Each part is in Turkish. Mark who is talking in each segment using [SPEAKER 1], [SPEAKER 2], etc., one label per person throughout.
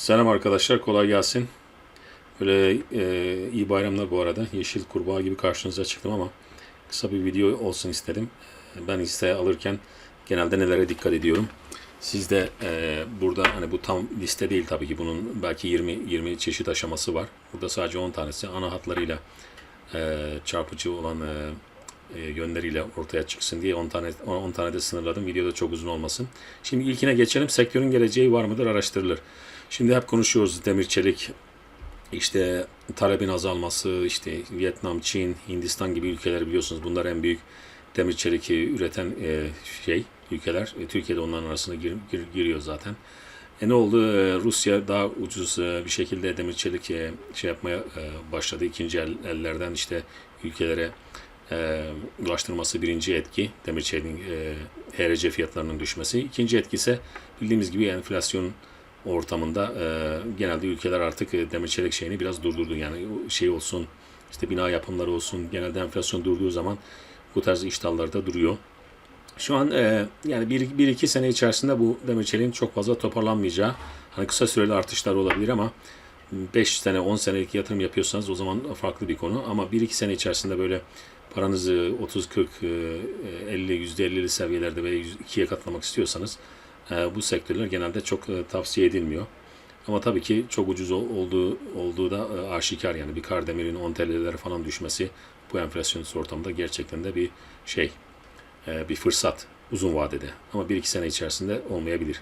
[SPEAKER 1] Selam arkadaşlar, kolay gelsin. Böyle e, iyi bayramlar bu arada. Yeşil kurbağa gibi karşınıza çıktım ama kısa bir video olsun istedim. Ben hisse alırken genelde nelere dikkat ediyorum. Siz de e, burada hani bu tam liste değil tabii ki bunun belki 20 20 çeşit aşaması var. Burada sadece 10 tanesi ana hatlarıyla e, çarpıcı olan e, e, yönleriyle ortaya çıksın diye 10 tane 10 tane de sınırladım. Videoda çok uzun olmasın. Şimdi ilkine geçelim. Sektörün geleceği var mıdır? Araştırılır. Şimdi hep konuşuyoruz demir çelik işte talebin azalması, işte Vietnam, Çin, Hindistan gibi ülkeler biliyorsunuz bunlar en büyük demir çelik üreten e, şey ülkeler. E, Türkiye'de onların arasına gir- gir- giriyor zaten. E ne oldu? E, Rusya daha ucuz e, bir şekilde demir çelik e, şey yapmaya e, başladı. İkinci el, ellerden işte ülkelere e, ulaştırması birinci etki. Demir çeliğin e, HRC fiyatlarının düşmesi. İkinci etki ise bildiğimiz gibi enflasyon ortamında e, genelde ülkeler artık e, demir çelik şeyini biraz durdurdu. Yani şey olsun, işte bina yapımları olsun, genelde enflasyon durduğu zaman bu tarz iş dalları duruyor. Şu an e, yani bir, bir iki sene içerisinde bu demir çeliğin çok fazla toparlanmayacağı, hani kısa süreli artışlar olabilir ama 5 sene 10 senelik yatırım yapıyorsanız o zaman farklı bir konu ama 1-2 sene içerisinde böyle paranızı 30 40 e, 50 %50'li seviyelerde ve 2'ye katlamak istiyorsanız bu sektörler genelde çok e, tavsiye edilmiyor. Ama tabii ki çok ucuz ol- olduğu olduğu da e, aşikar yani bir kar demirin 10 TL'lere falan düşmesi bu enflasyonist ortamda gerçekten de bir şey e, bir fırsat uzun vadede ama 1-2 sene içerisinde olmayabilir.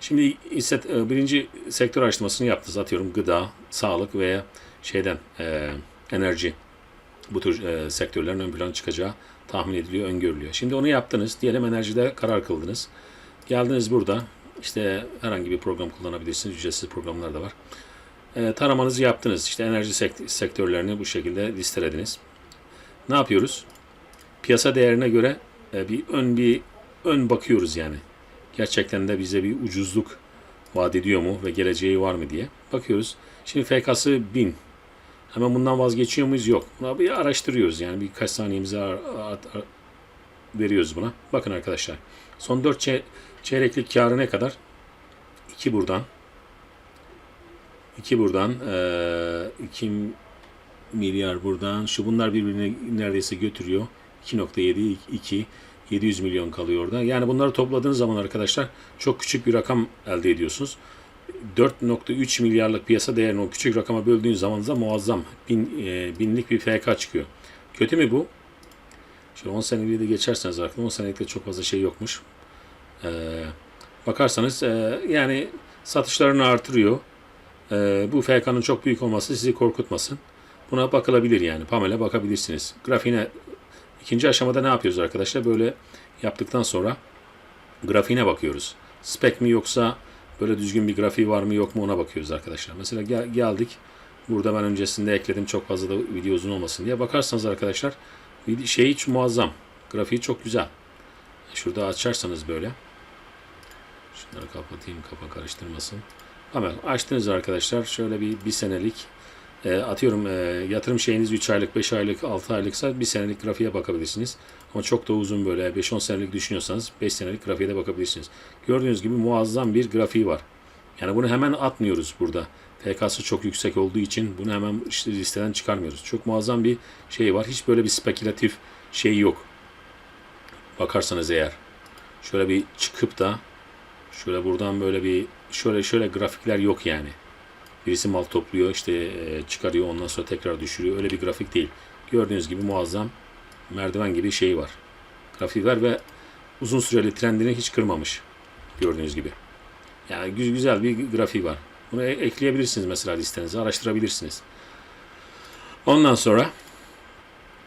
[SPEAKER 1] Şimdi e, birinci sektör araştırmasını yaptınız. Atıyorum gıda, sağlık veya şeyden e, enerji bu tür e, sektörlerin ön plana çıkacağı tahmin ediliyor, öngörülüyor. Şimdi onu yaptınız. Diyelim enerjide karar kıldınız. Geldiniz burada. işte herhangi bir program kullanabilirsiniz. Ücretsiz programlar da var. E, taramanızı yaptınız. İşte enerji sekt- sektörlerini bu şekilde listelediniz. Ne yapıyoruz? Piyasa değerine göre e, bir ön bir ön bakıyoruz yani gerçekten de bize bir ucuzluk vaat ediyor mu ve geleceği var mı diye bakıyoruz. Şimdi FK'sı 1000. Hemen bundan vazgeçiyor muyuz? Yok. Buna bir araştırıyoruz yani birkaç saniyemizi ar- ar- ar- veriyoruz buna. Bakın arkadaşlar. Son 4 çeyreklik karı ne kadar? 2 buradan. 2 buradan. 2 milyar buradan. Şu bunlar birbirini neredeyse götürüyor. 2.7, 2, 700 milyon kalıyor orada. Yani bunları topladığınız zaman arkadaşlar çok küçük bir rakam elde ediyorsunuz. 4.3 milyarlık piyasa değerini o küçük rakama böldüğünüz zaman da muazzam bin, e, binlik bir FK çıkıyor. Kötü mü bu? Şöyle 10 seneliği de geçerseniz arkadaşlar 10 senelikte çok fazla şey yokmuş. Ee, bakarsanız e, yani satışlarını artırıyor. Ee, bu FK'nın çok büyük olması sizi korkutmasın. Buna bakılabilir yani. Pamela bakabilirsiniz. Grafiğine ikinci aşamada ne yapıyoruz arkadaşlar? Böyle yaptıktan sonra grafiğine bakıyoruz. Spek mi yoksa böyle düzgün bir grafiği var mı yok mu ona bakıyoruz arkadaşlar. Mesela gel- geldik. Burada ben öncesinde ekledim çok fazla da video uzun olmasın diye. Bakarsanız arkadaşlar şey hiç muazzam. Grafiği çok güzel. Şurada açarsanız böyle. Şunları kapatayım kafa karıştırmasın. Hemen açtınız arkadaşlar. Şöyle bir, bir senelik e, atıyorum e, yatırım şeyiniz 3 aylık, 5 aylık, 6 aylıksa bir senelik grafiğe bakabilirsiniz. Ama çok da uzun böyle 5-10 senelik düşünüyorsanız 5 senelik grafiğe de bakabilirsiniz. Gördüğünüz gibi muazzam bir grafiği var. Yani bunu hemen atmıyoruz burada. FK'sı çok yüksek olduğu için bunu hemen işte listeden çıkarmıyoruz. Çok muazzam bir şey var. Hiç böyle bir spekülatif şey yok. Bakarsanız eğer. Şöyle bir çıkıp da şöyle buradan böyle bir şöyle şöyle grafikler yok yani. Birisi mal topluyor işte e, çıkarıyor ondan sonra tekrar düşürüyor. Öyle bir grafik değil. Gördüğünüz gibi muazzam merdiven gibi şey var. Grafik var ve uzun süreli trendini hiç kırmamış. Gördüğünüz gibi. Yani gü- güzel bir grafiği var. Bunu e- ekleyebilirsiniz mesela listenize. Araştırabilirsiniz. Ondan sonra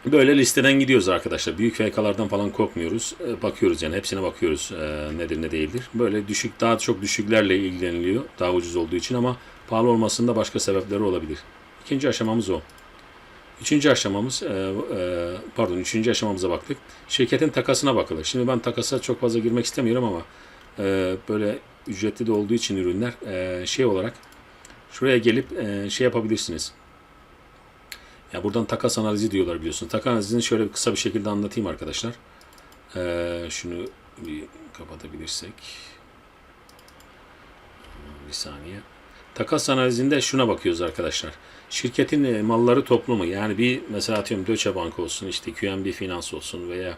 [SPEAKER 1] böyle listeden gidiyoruz arkadaşlar. Büyük FK'lardan falan korkmuyoruz. E, Bakıyoruz yani hepsine bakıyoruz e, nedir ne değildir. Böyle düşük daha çok düşüklerle ilgileniliyor. Daha ucuz olduğu için ama pahalı olmasında başka sebepleri olabilir. İkinci aşamamız o. Üçüncü aşamamız, pardon üçüncü aşamamıza baktık. Şirketin takasına bakılır. Şimdi ben takasa çok fazla girmek istemiyorum ama böyle ücretli de olduğu için ürünler e, şey olarak şuraya gelip e, şey yapabilirsiniz. Ya buradan takas analizi diyorlar biliyorsun. Takas analizini şöyle kısa bir şekilde anlatayım arkadaşlar. E, şunu bir kapatabilirsek. Bir saniye. Takas analizinde şuna bakıyoruz arkadaşlar. Şirketin e, malları toplumu yani bir mesela atıyorum Deutsche Bank olsun, işte QNB Finans olsun veya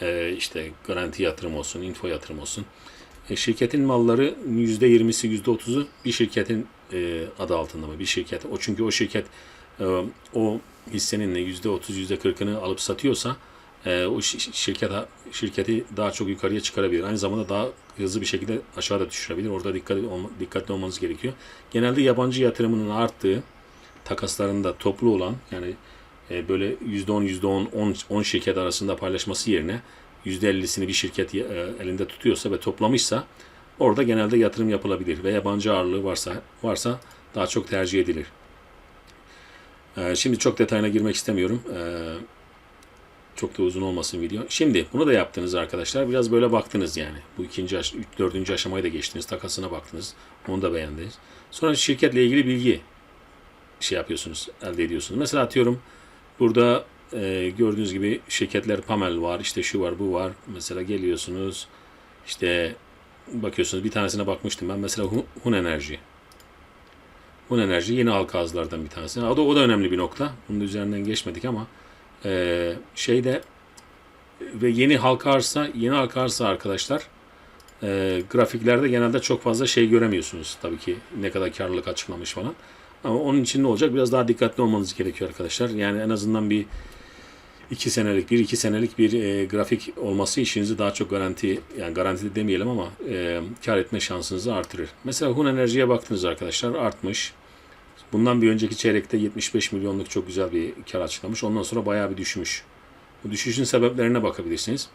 [SPEAKER 1] e, işte Garanti Yatırım olsun, Info Yatırım olsun. E, şirketin malları %20'si %30'u bir şirketin e, adı altında mı? Bir şirket. O çünkü o şirket e, o hissenin de %30 %40'ını alıp satıyorsa e, o şi- şirket şirketi daha çok yukarıya çıkarabilir. Aynı zamanda daha hızlı bir şekilde aşağıda düşürebilir. Orada dikkat dikkatli olmanız gerekiyor. Genelde yabancı yatırımının arttığı takaslarında toplu olan yani e, böyle %10 %10 10, 10 şirket arasında paylaşması yerine %50'sini bir şirket e, elinde tutuyorsa ve toplamışsa orada genelde yatırım yapılabilir ve yabancı ağırlığı varsa varsa daha çok tercih edilir. E, Şimdi çok detayına girmek istemiyorum. E, Çok da uzun olmasın video. Şimdi bunu da yaptınız arkadaşlar. Biraz böyle baktınız yani. Bu ikinci, dördüncü aşamayı da geçtiniz. Takasına baktınız. Onu da beğendiniz. Sonra şirketle ilgili bilgi şey yapıyorsunuz, elde ediyorsunuz. Mesela atıyorum burada e, gördüğünüz gibi şirketler Pamel var, işte şu var, bu var. Mesela geliyorsunuz, işte bakıyorsunuz bir tanesine bakmıştım ben. Mesela Hun, Enerji. Hun Enerji yeni halka bir tanesi. O da, o da önemli bir nokta. Bunun üzerinden geçmedik ama e, şeyde ve yeni halka arsa, yeni halka arsa arkadaşlar e, grafiklerde genelde çok fazla şey göremiyorsunuz. Tabii ki ne kadar karlılık açıklamış falan. Ama onun için ne olacak? Biraz daha dikkatli olmanız gerekiyor arkadaşlar. Yani en azından bir iki senelik, bir iki senelik bir e, grafik olması işinizi daha çok garanti, yani garanti demeyelim ama e, kar etme şansınızı artırır. Mesela Hun Enerji'ye baktınız arkadaşlar artmış. Bundan bir önceki çeyrekte 75 milyonluk çok güzel bir kar açıklamış. Ondan sonra bayağı bir düşmüş. Bu düşüşün sebeplerine bakabilirsiniz.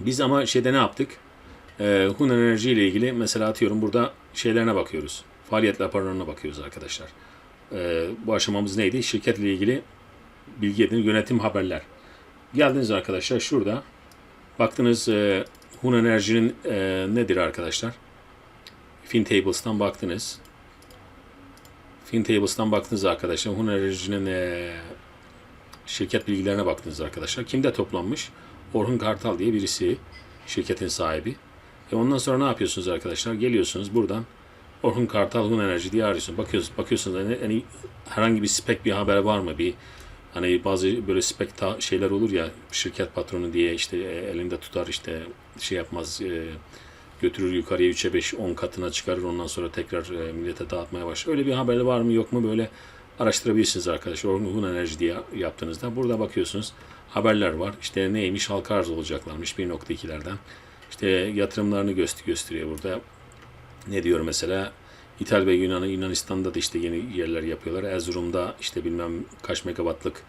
[SPEAKER 1] Biz ama şeyde ne yaptık? Ee, Hun Enerji ile ilgili mesela atıyorum burada şeylerine bakıyoruz. Faaliyet raporlarına bakıyoruz arkadaşlar. Ee, bu aşamamız neydi? Şirketle ilgili bilgi edin, yönetim haberler. Geldiniz arkadaşlar şurada. Baktınız e, Hun Enerji'nin e, nedir arkadaşlar? FinTables'tan baktınız. FinTables'tan baktınız arkadaşlar. Hun Enerji'nin e, şirket bilgilerine baktınız arkadaşlar. Kimde toplanmış? Orhun Kartal diye birisi şirketin sahibi. E ondan sonra ne yapıyorsunuz arkadaşlar? Geliyorsunuz buradan Orhun Kartal Hun Enerji diye arıyorsunuz. Bakıyorsunuz, bakıyorsunuz hani, hani herhangi bir spek bir haber var mı? Bir hani bazı böyle spek ta- şeyler olur ya şirket patronu diye işte e, elinde tutar işte şey yapmaz e, götürür yukarıya 3'e 5 10 katına çıkarır ondan sonra tekrar e, millete dağıtmaya başlar. Öyle bir haber var mı yok mu böyle araştırabilirsiniz arkadaşlar. Orhun Hun Enerji diye yaptığınızda burada bakıyorsunuz haberler var. İşte neymiş halka arz olacaklarmış 1.2'lerden. İşte yatırımlarını göster gösteriyor burada. Ne diyor mesela? İtalya ve Yunan, Yunanistan'da da işte yeni yerler yapıyorlar. Erzurum'da işte bilmem kaç megawattlık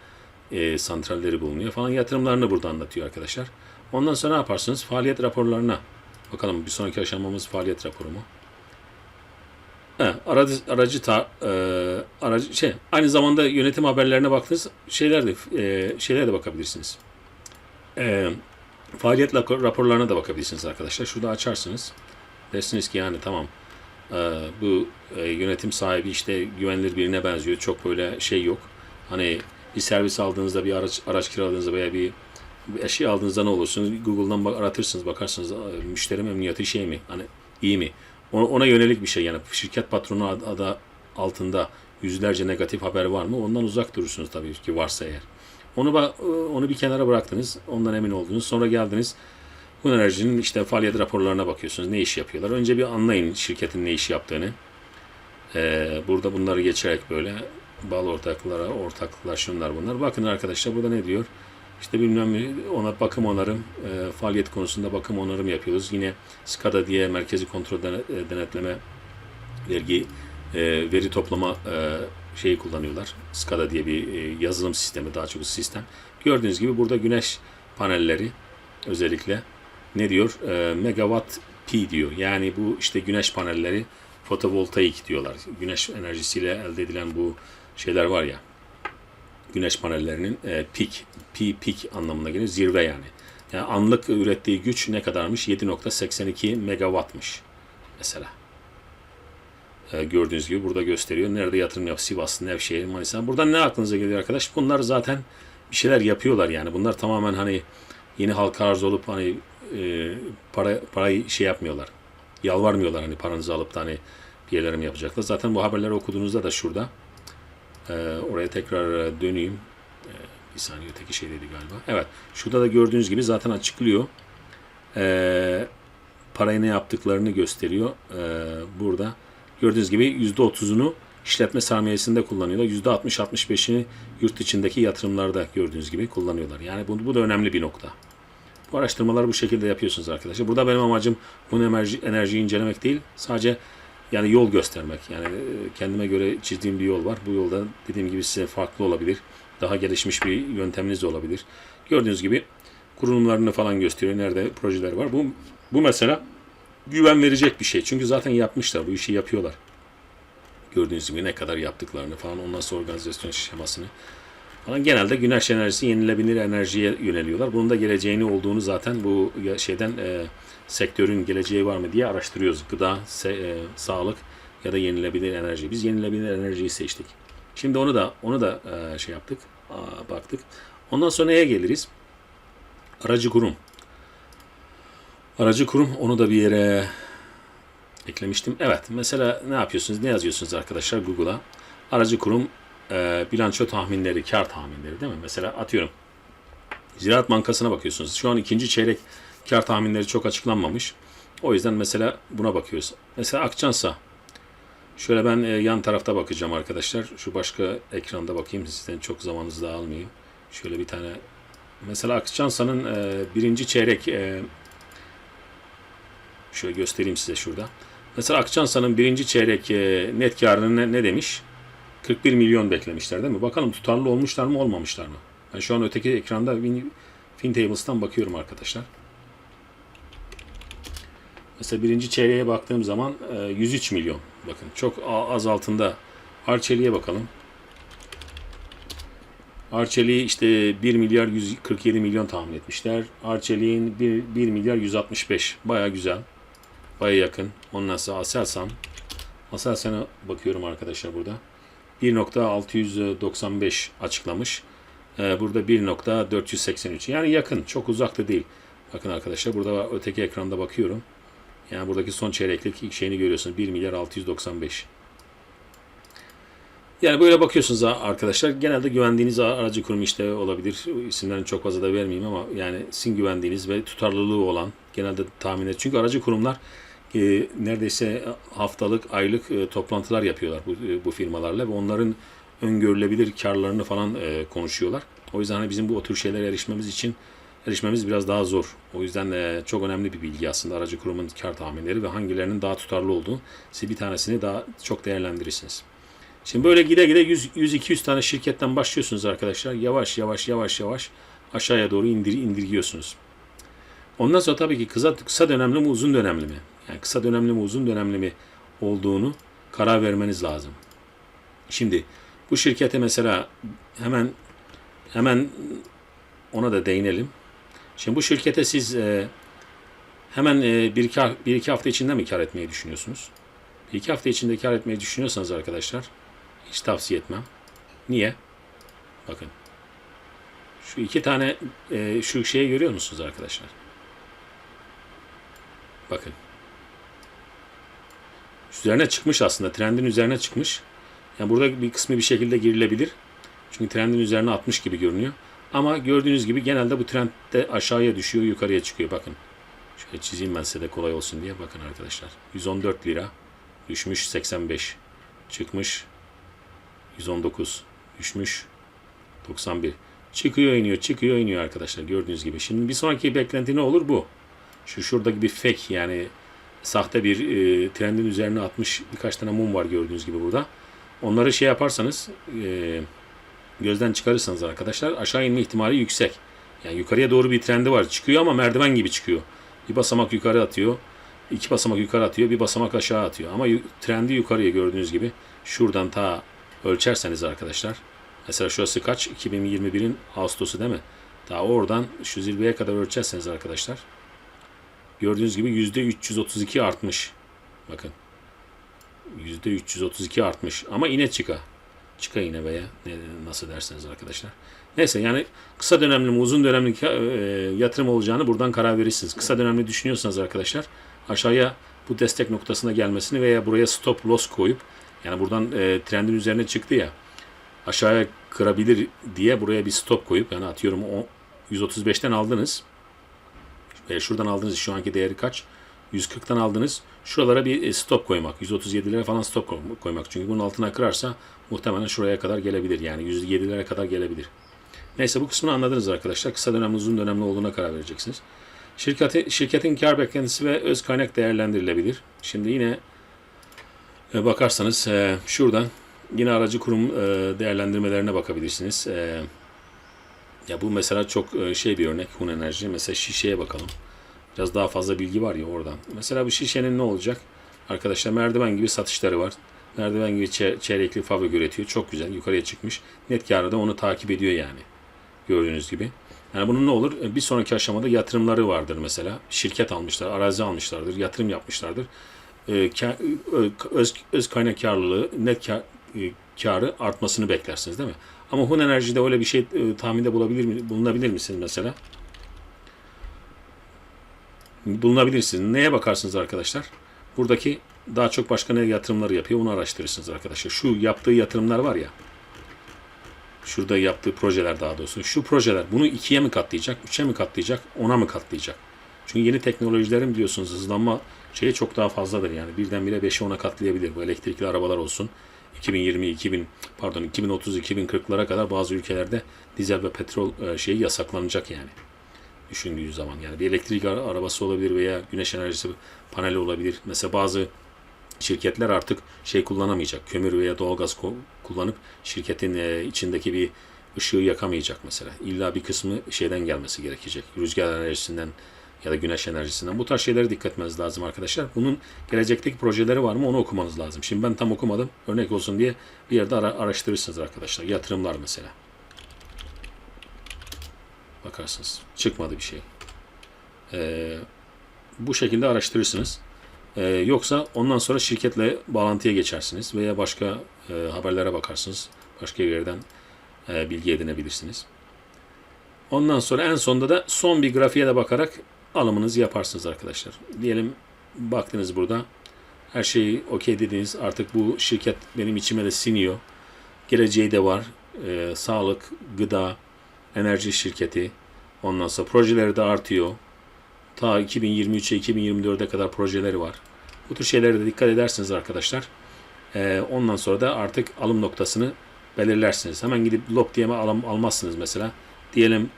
[SPEAKER 1] e, santralleri bulunuyor falan. Yatırımlarını burada anlatıyor arkadaşlar. Ondan sonra ne yaparsınız? Faaliyet raporlarına. Bakalım bir sonraki aşamamız faaliyet raporu mu? He, aracı, aracı ta, e, aracı şey aynı zamanda yönetim haberlerine baktınız şeyler de e, şeylere de bakabilirsiniz. E, faaliyet rapor- raporlarına da bakabilirsiniz arkadaşlar. Şurada açarsınız. Dersiniz ki yani tamam bu e, yönetim sahibi işte güvenilir birine benziyor. Çok böyle şey yok. Hani bir servis aldığınızda bir araç araç kiraladığınızda veya bir, eşya aldığınızda ne olursunuz? Google'dan bak, aratırsınız bakarsınız müşteri memnuniyeti şey mi? Hani iyi mi? Ona, ona yönelik bir şey yani şirket patronu ad- adı altında yüzlerce negatif haber var mı? Ondan uzak durursunuz tabii ki varsa eğer. Onu onu bir kenara bıraktınız. Ondan emin oldunuz. Sonra geldiniz. Hun Enerji'nin işte faaliyet raporlarına bakıyorsunuz. Ne iş yapıyorlar? Önce bir anlayın şirketin ne iş yaptığını. Ee, burada bunları geçerek böyle bağlı ortaklara, ortaklar şunlar bunlar. Bakın arkadaşlar burada ne diyor? İşte bilmem ona bakım onarım, e, faaliyet konusunda bakım onarım yapıyoruz. Yine SCADA diye merkezi kontrol e, denetleme vergi e, veri toplama e, şeyi kullanıyorlar. SCADA diye bir e, yazılım sistemi, daha çok sistem. Gördüğünüz gibi burada güneş panelleri özellikle ne diyor? E, megawatt P diyor. Yani bu işte güneş panelleri fotovoltaik diyorlar. Güneş enerjisiyle elde edilen bu şeyler var ya güneş panellerinin e, peak, P peak anlamına geliyor. Zirve yani. Yani anlık ürettiği güç ne kadarmış? 7.82 megawattmış mesela. E, gördüğünüz gibi burada gösteriyor. Nerede yatırım yap? Sivas, Nevşehir, Manisa. Buradan ne aklınıza geliyor arkadaş? Bunlar zaten bir şeyler yapıyorlar yani. Bunlar tamamen hani yeni halka arz olup hani e, para parayı şey yapmıyorlar. Yalvarmıyorlar hani paranızı alıp da hani bir yerlere mi yapacaklar? Zaten bu haberleri okuduğunuzda da şurada. Ee, oraya tekrar e, döneyim. Ee, bir saniye öteki şeydeydi galiba. Evet. Şurada da gördüğünüz gibi zaten açıklıyor. Ee, parayı ne yaptıklarını gösteriyor. Ee, burada gördüğünüz gibi %30'unu işletme sermayesinde kullanıyorlar. %60-65'ini yurt içindeki yatırımlarda gördüğünüz gibi kullanıyorlar. Yani bu, bu da önemli bir nokta. Araştırmaları bu şekilde yapıyorsunuz arkadaşlar. Burada benim amacım bu enerji, enerjiyi incelemek değil. Sadece yani yol göstermek. Yani e, kendime göre çizdiğim bir yol var. Bu yolda dediğim gibi size farklı olabilir. Daha gelişmiş bir yönteminiz de olabilir. Gördüğünüz gibi kurulumlarını falan gösteriyor. Nerede projeler var. Bu, bu mesela güven verecek bir şey. Çünkü zaten yapmışlar. Bu işi yapıyorlar. Gördüğünüz gibi ne kadar yaptıklarını falan. Ondan sonra organizasyon şemasını falan. Genelde güneş enerjisi yenilebilir enerjiye yöneliyorlar. Bunun da geleceğini olduğunu zaten bu şeyden e, sektörün geleceği var mı diye araştırıyoruz. Gıda, se- e, sağlık ya da yenilebilir enerji. Biz yenilebilir enerjiyi seçtik. Şimdi onu da onu da e, şey yaptık, aa, baktık. Ondan sonra neye geliriz? Aracı kurum. Aracı kurum onu da bir yere eklemiştim. Evet, mesela ne yapıyorsunuz? Ne yazıyorsunuz arkadaşlar Google'a? Aracı kurum e, bilanço tahminleri, kar tahminleri değil mi? Mesela atıyorum. Ziraat Bankası'na bakıyorsunuz. Şu an ikinci çeyrek kar tahminleri çok açıklanmamış. O yüzden mesela buna bakıyoruz. Mesela Akçansa. Şöyle ben e, yan tarafta bakacağım arkadaşlar. Şu başka ekranda bakayım. Sizden çok zamanınızı da almayayım. Şöyle bir tane. Mesela Akçansa'nın e, birinci çeyrek şöyle göstereyim size şurada. Mesela Akçansa'nın birinci çeyrek net karını ne, ne demiş? 41 milyon beklemişler değil mi? Bakalım tutarlı olmuşlar mı olmamışlar mı? Ben şu an öteki ekranda FinTables'tan bakıyorum arkadaşlar. Mesela birinci çeyreğe baktığım zaman e, 103 milyon. Bakın çok az altında. Arçelik'e bakalım. Arçelik'i işte 1 milyar 147 milyon tahmin etmişler. Arçelik'in 1, 1 milyar 165. Baya güzel. Baya yakın. Ondan sonra Aselsan. Aselsan'a bakıyorum arkadaşlar burada. 1.695 açıklamış. Ee, burada 1.483. Yani yakın. Çok uzakta değil. Bakın arkadaşlar burada öteki ekranda bakıyorum. Yani buradaki son çeyreklik ilk şeyini görüyorsunuz. 1 milyar 695. Yani böyle bakıyorsunuz arkadaşlar. Genelde güvendiğiniz aracı kurum işte olabilir. İsimlerini çok fazla da vermeyeyim ama yani sizin güvendiğiniz ve tutarlılığı olan genelde tahmin et. Çünkü aracı kurumlar e, neredeyse haftalık, aylık e, toplantılar yapıyorlar bu, e, bu firmalarla ve onların öngörülebilir karlarını falan e, konuşuyorlar. O yüzden hani bizim bu o tür şeylere erişmemiz için erişmemiz biraz daha zor. O yüzden e, çok önemli bir bilgi aslında aracı kurumun kar tahminleri ve hangilerinin daha tutarlı olduğu. Siz bir tanesini daha çok değerlendirirsiniz. Şimdi böyle gide gide 100-200 tane şirketten başlıyorsunuz arkadaşlar. Yavaş yavaş yavaş yavaş aşağıya doğru indir, indirgiyorsunuz. Ondan sonra tabii ki kısa, kısa dönemli mi uzun dönemli mi? Yani kısa dönemli mi uzun dönemli mi olduğunu karar vermeniz lazım. Şimdi bu şirkete mesela hemen hemen ona da değinelim. Şimdi bu şirkete siz e, hemen e, bir, iki, bir iki hafta içinde mi kar etmeyi düşünüyorsunuz? Bir iki hafta içinde kar etmeyi düşünüyorsanız arkadaşlar hiç tavsiye etmem. Niye? Bakın. Şu iki tane e, şu şeyi görüyor musunuz arkadaşlar? Bakın. Üzerine çıkmış aslında. Trendin üzerine çıkmış. Yani burada bir kısmı bir şekilde girilebilir. Çünkü trendin üzerine atmış gibi görünüyor. Ama gördüğünüz gibi genelde bu trend de aşağıya düşüyor, yukarıya çıkıyor. Bakın. Şöyle çizeyim ben size de kolay olsun diye. Bakın arkadaşlar. 114 lira. Düşmüş 85. Çıkmış 119. Düşmüş 91. Çıkıyor iniyor, çıkıyor iniyor arkadaşlar gördüğünüz gibi. Şimdi bir sonraki beklenti ne olur bu? Şu şuradaki bir fake yani sahte bir e, trendin üzerine atmış birkaç tane mum var gördüğünüz gibi burada. Onları şey yaparsanız e, gözden çıkarırsanız arkadaşlar aşağı inme ihtimali yüksek. Yani yukarıya doğru bir trendi var. Çıkıyor ama merdiven gibi çıkıyor. Bir basamak yukarı atıyor. iki basamak yukarı atıyor. Bir basamak aşağı atıyor. Ama trendi yukarıya gördüğünüz gibi. Şuradan ta ölçerseniz arkadaşlar. Mesela şurası kaç? 2021'in Ağustos'u değil mi? Daha oradan şu zirveye kadar ölçerseniz arkadaşlar. Gördüğünüz gibi %332 artmış. Bakın. %332 artmış. Ama ine çıka. Çıka yine veya ne, nasıl derseniz arkadaşlar. Neyse yani kısa dönemli mi uzun dönemli e, yatırım olacağını buradan karar verirsiniz. Kısa dönemli düşünüyorsanız arkadaşlar aşağıya bu destek noktasına gelmesini veya buraya stop loss koyup yani buradan e, trendin üzerine çıktı ya aşağıya kırabilir diye buraya bir stop koyup yani atıyorum o 135'ten aldınız. E, şuradan aldınız şu anki değeri kaç? 140'tan aldınız. Şuralara bir e, stop koymak. 137'lere falan stop koy- koymak. Çünkü bunun altına kırarsa muhtemelen şuraya kadar gelebilir. Yani 107'lere kadar gelebilir. Neyse bu kısmını anladınız arkadaşlar. Kısa dönemli uzun dönemli olduğuna karar vereceksiniz. Şirketi, şirketin kar beklentisi ve öz kaynak değerlendirilebilir. Şimdi yine e, bakarsanız e, şuradan yine aracı kurum e, değerlendirmelerine bakabilirsiniz. E, ya bu mesela çok e, şey bir örnek Hun Enerji. Mesela şişeye bakalım. Biraz daha fazla bilgi var ya oradan. Mesela bu şişenin ne olacak? Arkadaşlar merdiven gibi satışları var. Merdiven gibi çe- çeyrekli fabrik üretiyor. Çok güzel. Yukarıya çıkmış. Net karı da onu takip ediyor yani. Gördüğünüz gibi. Yani bunun ne olur? E, Bir sonraki aşamada yatırımları vardır mesela. Şirket almışlar, arazi almışlardır, yatırım yapmışlardır. E, öz, öz kaynak karlılığı, net kar, karı artmasını beklersiniz değil mi? Ama Hun Enerji'de öyle bir şey e, tahminde bulabilir mi, bulunabilir misiniz mesela? Bulunabilirsiniz. Neye bakarsınız arkadaşlar? Buradaki daha çok başka ne yatırımları yapıyor onu araştırırsınız arkadaşlar. Şu yaptığı yatırımlar var ya. Şurada yaptığı projeler daha doğrusu. Şu projeler bunu ikiye mi katlayacak, üçe mi katlayacak, ona mı katlayacak? Çünkü yeni teknolojilerin biliyorsunuz hızlanma şeyi çok daha fazladır yani. Birdenbire 5'e 10'a katlayabilir. Bu elektrikli arabalar olsun. 2020, 2000 pardon 2030, 2040'lara kadar bazı ülkelerde dizel ve petrol e, şeyi yasaklanacak yani. Düşündüğü zaman yani bir elektrik ara- arabası olabilir veya güneş enerjisi paneli olabilir. Mesela bazı şirketler artık şey kullanamayacak. Kömür veya doğalgaz kullanıp şirketin e, içindeki bir ışığı yakamayacak mesela. İlla bir kısmı şeyden gelmesi gerekecek. Rüzgar enerjisinden ya da güneş enerjisinden. Bu tarz şeylere dikkat etmeniz lazım arkadaşlar. Bunun gelecekteki projeleri var mı onu okumanız lazım. Şimdi ben tam okumadım. Örnek olsun diye bir yerde ara- araştırırsınız arkadaşlar. Yatırımlar mesela. Bakarsınız. Çıkmadı bir şey. Ee, bu şekilde araştırırsınız. Ee, yoksa ondan sonra şirketle bağlantıya geçersiniz veya başka e, haberlere bakarsınız. Başka yerden e, bilgi edinebilirsiniz. Ondan sonra en sonunda da son bir grafiğe de bakarak alımınızı yaparsınız arkadaşlar. Diyelim baktınız burada her şeyi okey dediniz artık bu şirket benim içime de siniyor. Geleceği de var. Ee, sağlık, gıda, enerji şirketi. Ondan sonra projeleri de artıyor. Ta 2023'e 2024'e kadar projeleri var. Bu tür şeylere de dikkat edersiniz arkadaşlar. Ee, ondan sonra da artık alım noktasını belirlersiniz. Hemen gidip lop diye alım, almazsınız mesela. Diyelim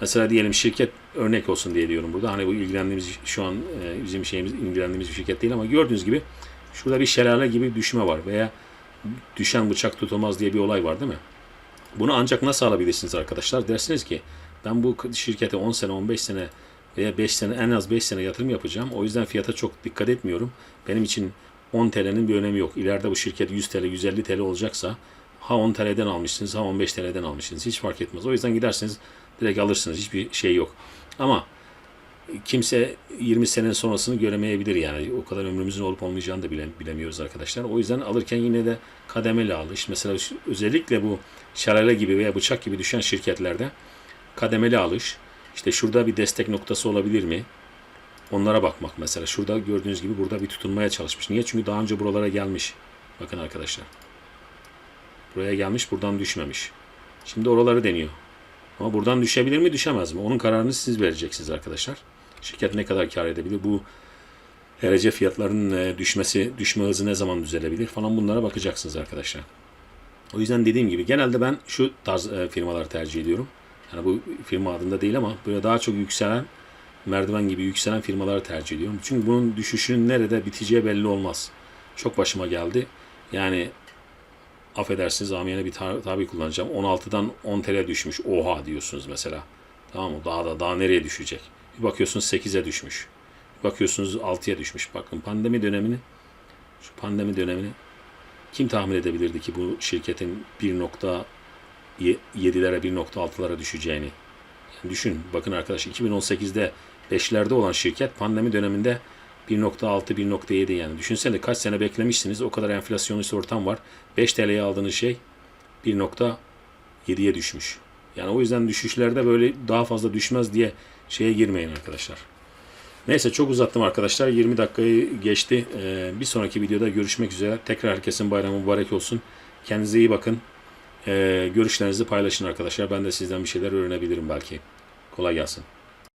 [SPEAKER 1] mesela diyelim şirket örnek olsun diye diyorum burada. Hani bu ilgilendiğimiz şu an e, bizim şeyimiz ilgilendiğimiz bir şirket değil ama gördüğünüz gibi şurada bir şelale gibi düşme var veya düşen bıçak tutulmaz diye bir olay var değil mi? Bunu ancak nasıl alabilirsiniz arkadaşlar? Dersiniz ki ben bu şirkete 10 sene, 15 sene veya 5 sene en az 5 sene yatırım yapacağım. O yüzden fiyata çok dikkat etmiyorum. Benim için 10 TL'nin bir önemi yok. İleride bu şirket 100 TL, 150 TL olacaksa ha 10 TL'den almışsınız ha 15 TL'den almışsınız. Hiç fark etmez. O yüzden gidersiniz direkt alırsınız. Hiçbir şey yok. Ama kimse 20 sene sonrasını göremeyebilir yani. O kadar ömrümüzün olup olmayacağını da bile, bilemiyoruz arkadaşlar. O yüzden alırken yine de kademeli alış. Mesela şu- özellikle bu şelale gibi veya bıçak gibi düşen şirketlerde kademeli alış. İşte şurada bir destek noktası olabilir mi? Onlara bakmak mesela. Şurada gördüğünüz gibi burada bir tutunmaya çalışmış. Niye? Çünkü daha önce buralara gelmiş. Bakın arkadaşlar. Buraya gelmiş, buradan düşmemiş. Şimdi oraları deniyor. Ama buradan düşebilir mi, düşemez mi? Onun kararını siz vereceksiniz arkadaşlar. Şirket ne kadar kar edebilir? Bu derece fiyatlarının e, düşmesi, düşme hızı ne zaman düzelebilir falan bunlara bakacaksınız arkadaşlar. O yüzden dediğim gibi genelde ben şu tarz e, firmaları tercih ediyorum. Yani bu firma adında değil ama böyle daha çok yükselen merdiven gibi yükselen firmaları tercih ediyorum. Çünkü bunun düşüşünün nerede biteceği belli olmaz. Çok başıma geldi. Yani affedersiniz amiyane bir tabi kullanacağım. 16'dan 10 TL düşmüş. Oha diyorsunuz mesela. Tamam mı? Daha da daha nereye düşecek? Bir bakıyorsunuz 8'e düşmüş. Bir bakıyorsunuz 6'ya düşmüş. Bakın pandemi dönemini şu pandemi dönemini kim tahmin edebilirdi ki bu şirketin 1.7'lere 1.6'lara düşeceğini? Yani düşün bakın arkadaş 2018'de 5'lerde olan şirket pandemi döneminde 1.6 1.7 yani düşünsene kaç sene beklemişsiniz o kadar enflasyonist ortam var 5 TL'ye aldığınız şey 1.7'ye düşmüş. Yani o yüzden düşüşlerde böyle daha fazla düşmez diye şeye girmeyin arkadaşlar. Neyse çok uzattım arkadaşlar. 20 dakikayı geçti. Ee, bir sonraki videoda görüşmek üzere. Tekrar herkesin bayramı mübarek olsun. Kendinize iyi bakın. Ee, görüşlerinizi paylaşın arkadaşlar. Ben de sizden bir şeyler öğrenebilirim belki. Kolay gelsin.